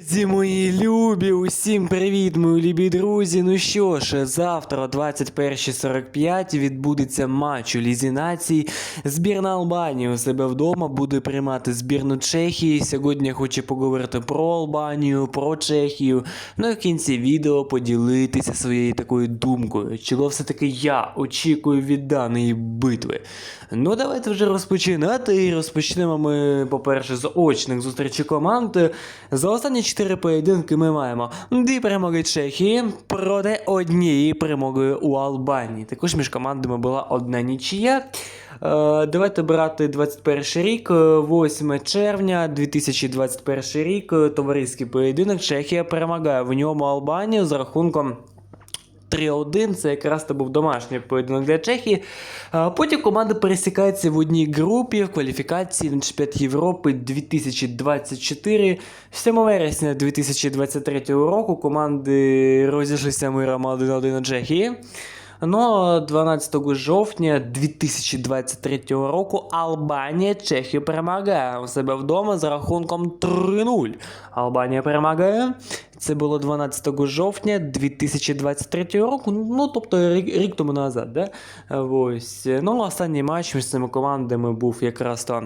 Друзі мої любі, усім привіт, мої любі друзі. Ну що ж, завтра о 21.45 відбудеться матч у Лізі націй. Збірна Албанії у себе вдома буде приймати збірну Чехії. Сьогодні я хочу поговорити про Албанію, про Чехію. Ну і в кінці відео поділитися своєю такою думкою. Чого все-таки я очікую від даної битви. Ну, давайте вже розпочинати. І розпочнемо ми, по-перше, з очних зустрічей команд. За останні чотири поєдинки ми маємо дві перемоги Чехії проти однієї перемоги у Албанії. Також між командами була одна нічия. Е, Давайте брати 21 рік, е, 8 червня 2021 рік. Товариський поєдинок. Чехія перемагає в ньому Албанію з рахунком 3-1, це якраз то був домашній поєдинок для Чехії. Потім команди пересікаються в одній групі в кваліфікації на чемпіонат Європи 2024. 7 вересня 2023 року команди розійшлися миром 1-1 на Чехії. Ну, 12 жовтня 2023 року Албанія Чехію перемагає у себе вдома з рахунком 3-0. Албанія перемагає. Це було 12 жовтня 2023 року. Ну, тобто рік, рік тому назад, да? Ось. Ну, останній матч між цими командами був якраз то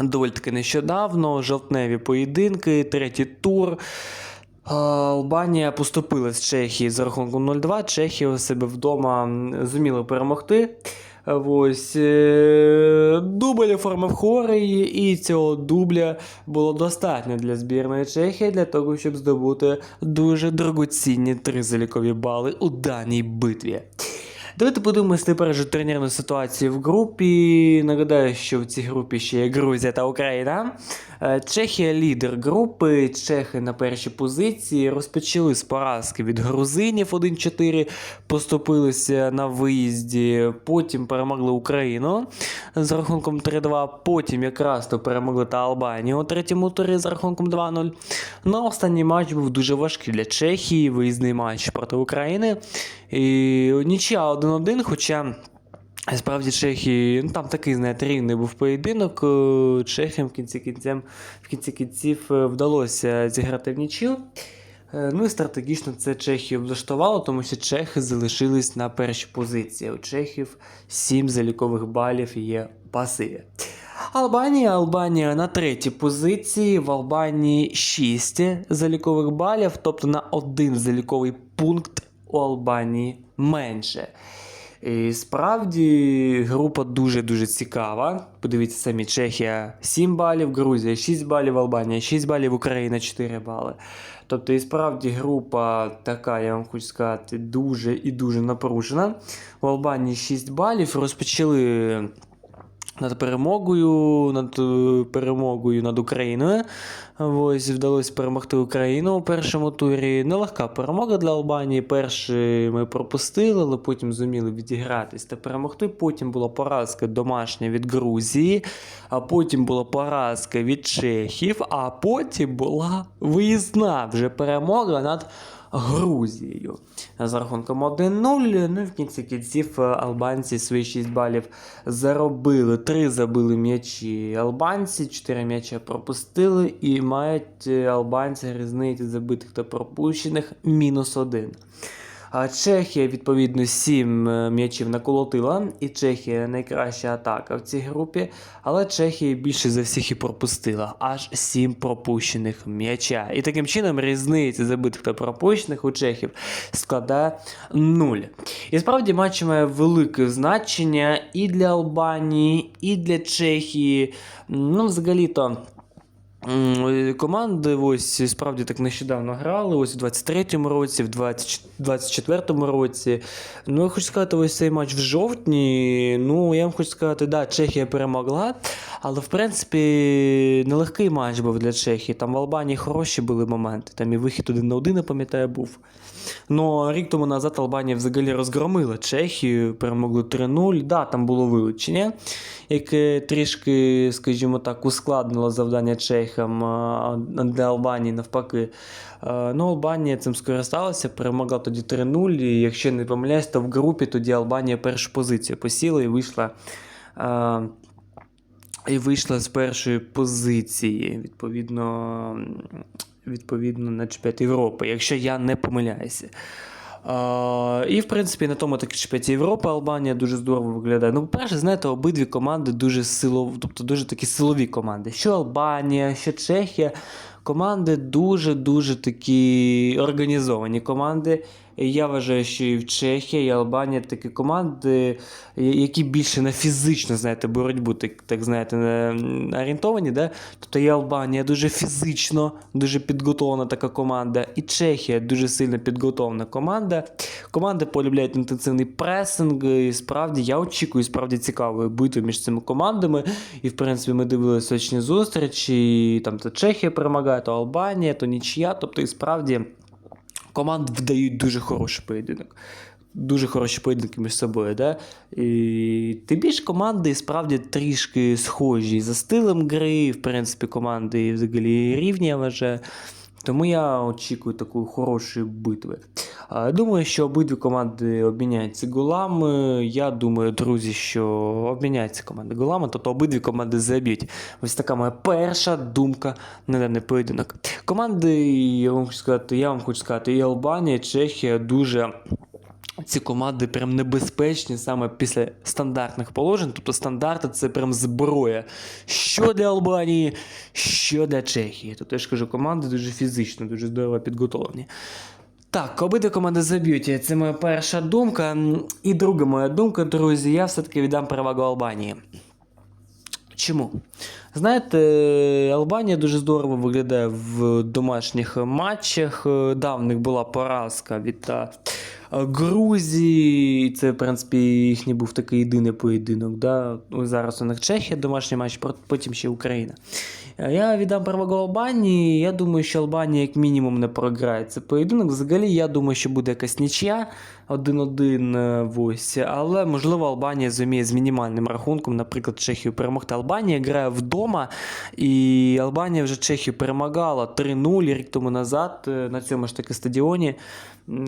доволі таки нещодавно. Жовтневі поєдинки, третій тур. А, Албанія поступила з Чехії за рахунком 0-2. Чехія у себе вдома зуміли перемогти. Ось е, дубль оформив хорий, і цього дубля було достатньо для збірної Чехії для того, щоб здобути дуже дорогоцінні тризелікові бали у даній битві. Давайте подивимось тепер вже турнірну ситуацію в групі. Нагадаю, що в цій групі ще є Грузія та Україна. Е, Чехія лідер групи. Чехи на першій позиції розпочали з поразки від грузинів 1-4, поступилися на виїзді, потім перемогли Україну з рахунком 3-2. Потім якраз то перемогли та Албанію у третьому турі з рахунком 2-0. Ну, останній матч був дуже важкий для Чехії, виїзний матч проти України. І нічия 1-1, хоча. Справді Чехії, ну там такий, знаєте, рівний був поєдинок. е, Чехам в кінці кінцем, в кінці кінців е, вдалося зіграти в нічю. Е, Ну і стратегічно це Чехію влаштувало, тому що чехи залишились на першій позиції. У чехів 7 залікових балів є в пасиві. Албанія, Албанія на третій позиції. В Албанії 6 залікових балів, тобто на один заліковий пункт у Албанії менше. І справді група дуже-дуже цікава. Подивіться самі, Чехія 7 балів, Грузія 6 балів, Албанія 6 балів, Україна 4 бали. Тобто, і справді група така, я вам хочу сказати, дуже і дуже напружена. У Албанії 6 балів. Розпочали над перемогою, над е, перемогою над Україною. Ось вдалося перемогти Україну у першому турі. Нелегка перемога для Албанії. Перший ми пропустили, але потім зуміли відігратись та перемогти. Потім була поразка домашня від Грузії, а потім була поразка від Чехів, а потім була виїзна вже перемога над Грузією з рахунком 1-0. Ну і в кінці кінців е, албанці свої 6 балів заробили. 3 забили м'ячі албанці, 4 м'яча пропустили і мають е, албанці різниці забитих та пропущених мінус 1. Чехія, відповідно, 7 м'ячів наколотила, і Чехія найкраща атака в цій групі, але Чехія більше за всіх і пропустила аж 7 пропущених м'яча. І таким чином різниця забитих та пропущених у Чехів складає 0. І справді матч має велике значення і для Албанії, і для Чехії. Ну, взагалі-то. Команди ось справді так нещодавно грали, ось у 23-му році, в 24-му році. Ну, я хочу сказати, ось цей матч в жовтні. Ну, я вам хочу сказати, да, Чехія перемогла, але в принципі нелегкий матч був для Чехії. Там в Албанії хороші були моменти. Там і вихід один на один, я пам'ятаю, був. Ну, рік тому назад Албанія взагалі розгромила Чехію, перемогли 3-0. Да, там було вилучення, яке трішки, скажімо так, ускладнило завдання Чехам для Албанії навпаки. Е, Ну, Албанія цим скористалася, перемогла тоді 3-0. І якщо не помиляюсь, то в групі тоді Албанія першу позицію посіла і вийшла. е, І вийшла з першої позиції. Відповідно, відповідно на чемпіонаті Європи, якщо я не помиляюся. Е, і, в принципі, на тому таки чемпіонаті Європи Албанія дуже здорово виглядає. Ну, по-перше, знаєте, обидві команди дуже силові, тобто дуже такі силові команди. Що Албанія, що Чехія. Команди дуже-дуже такі організовані команди. Я вважаю, що і в Чехії, і Албанія такі команди, які більше на фізичну, знаєте, боротьбу, так, так знаєте, орієнтовані. Да? Тобто і Албанія дуже фізично, дуже підготовлена така команда, і Чехія дуже сильно підготовлена команда. Команди полюбляють інтенсивний пресинг. І справді я очікую справді цікавої битви між цими командами. І в принципі ми дивилися очні зустрічі. І, там то Чехія перемагає, то Албанія, то нічия. Тобто, і справді команди вдають дуже хороший поєдинок. Дуже хороші поєдинки між собою, да? І тим більше команди справді трішки схожі за стилем гри, в принципі, команди взагалі рівні, але. Тому я очікую такої хорошої битви. Думаю, що обидві команди обміняються голами. Я думаю, друзі, що обміняються команди голами, тобто обидві команди заб'ють. Ось така моя перша думка на даний поєдинок. Команди, я вам хочу сказати, я вам хочу сказати, і Албанія, і Чехія дуже. Ці команди прям небезпечні саме після стандартних положень. Тобто стандарти це прям зброя. Що для Албанії, що для Чехії. Тобто я ж кажу, команди дуже фізично, дуже здорово підготовлені. Так, обидві команди заб'ють. Це моя перша думка. І друга моя думка, друзі, я все-таки віддам перевагу Албанії. Чому? Знаєте, Албанія дуже здорово виглядає в домашніх матчах. Е, Да, в них була поразка від е, Грузії. Це, в принципі, їхній був такий єдиний поєдинок. Да? Зараз у них Чехія, домашній матч, потім ще Україна. Е, Я віддам перевагу Албанії. Я думаю, що Албанія як мінімум не програє цей поєдинок. Взагалі, я думаю, що буде якась нічия 1-1 е, ось. Але можливо Албанія зуміє з мінімальним рахунком, наприклад, Чехію перемогти. Албанія грає вдома, і Албанія вже Чехію перемагала 3-0 рік тому назад е, на цьому ж таки стадіоні.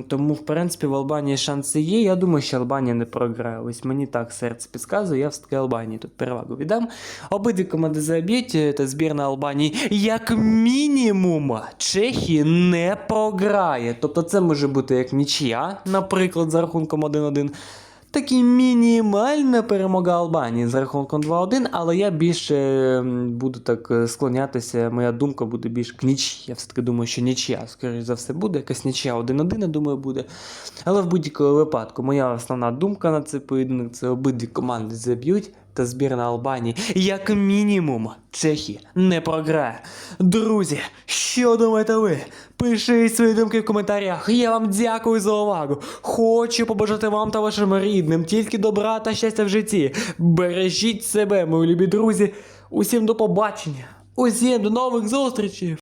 Тому, в принципі, в Албанії шанси є. Я думаю, що Албанія не програє. Ось мені так серце підказує, я все-таки Албанії тут перевагу віддам. Обидві команди заб'ють, е, та збірна Албанії, як мінімум, Чехії не програє. Тобто це може бути як нічия, наприклад, за рахунком 1-1. Такі мінімальна перемога Албанії за рахунком 2-1, але я більше буду так е, склонятися. Моя думка буде більш к нічі. Я все-таки думаю, що нічия, скоріш за все, буде. Якась нічия 1-1, я думаю, буде. Але в будь-якому випадку, моя основна думка на цей поєдинок це обидві команди заб'ють. Та збірна Албанії, як мінімум, Чехія не програє. Друзі, що думаєте ви? Пишіть свої думки в коментарях. Я вам дякую за увагу. Хочу побажати вам та вашим рідним тільки добра та щастя в житті. Бережіть себе, мої любі друзі. Усім до побачення. Усім до нових зустрічей.